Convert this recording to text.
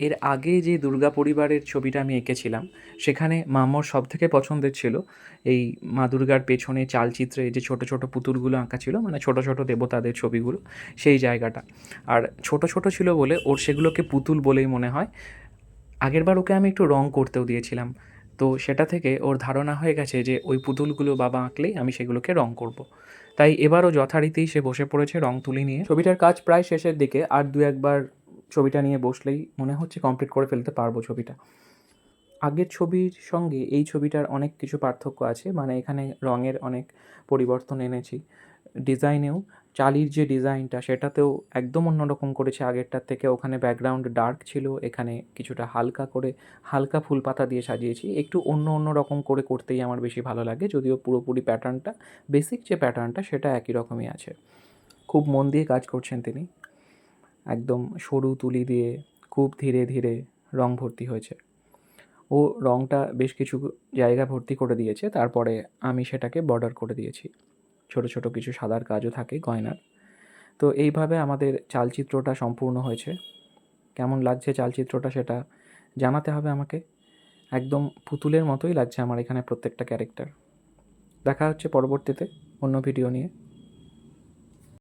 এর আগে যে দুর্গা পরিবারের ছবিটা আমি এঁকেছিলাম, সেখানে মাম্মর সবথেকে পছন্দের ছিল এই মা দুর্গার পেছনে চালচিত্রে যে ছোট ছোট পুতুলগুলো আঁকা ছিল মানে ছোট ছোট দেবতাদের ছবিগুলো, সেই জায়গাটা। আর ছোট ছোট ছিল বলে ওর সেগুলোকে পুতুল বলেই মনে হয়। আগেরবার ওকে আমি একটু রং করতেও দিয়েছিলাম। তো সেটা থেকে ওর ধারণা হয়ে গেছে যে ওই পুতুলগুলো বাবা আঁকলেই আমি সেগুলোকে রং করব। তাই এবারও যথারীতি সে বসে পড়েছে রং তুলি নিয়ে। ছবিটার কাজ প্রায় শেষের দিকে আর দু একবার ছবিটা নিয়ে বসলেই মনে হচ্ছে কমপ্লিট করে ফেলতে পারব ছবিটা। আগের ছবির সঙ্গে এই ছবিটার অনেক কিছু পার্থক্য আছে মানে এখানে রঙের অনেক পরিবর্তন এনেছি। ডিজাইনেও চালির যে ডিজাইনটা, সেটাতেও একদম অন্যরকম করেছে আগেরটার থেকে। ওখানে ব্যাকগ্রাউন্ড ডার্ক ছিল, এখানে কিছুটা হালকা করে হালকা ফুল পাতা দিয়ে সাজিয়েছি। একটু অন্য অন্য রকম করে করতেই আমার বেশি ভালো লাগে, যদিও পুরোপুরি প্যাটার্নটা বেসিক যে প্যাটার্নটা সেটা একই রকমই আছে। খুব মন দিয়ে কাজ করছেন তিনি। একদম সরু তুলি দিয়ে খুব ধীরে ধীরে রং ভর্তি হয়েছে। ও রংটা বেশ কিছু জায়গা ভর্তি করে দিয়েছে, তারপরে আমি সেটাকে বর্ডার করে দিয়েছি। ছোট ছোট কিছু সাদার কাজও থাকে গয়নার। তো এইভাবে আমাদের চালচিত্রটা সম্পূর্ণ হয়েছে। কেমন লাগছে চালচিত্রটা সেটা জানাতে হবে আমাকে। একদম পুতুলের মতোই লাগছে আমার এখানে প্রত্যেকটা ক্যারেক্টার। দেখা হচ্ছে পরবর্তীতে অন্য ভিডিও নিয়ে।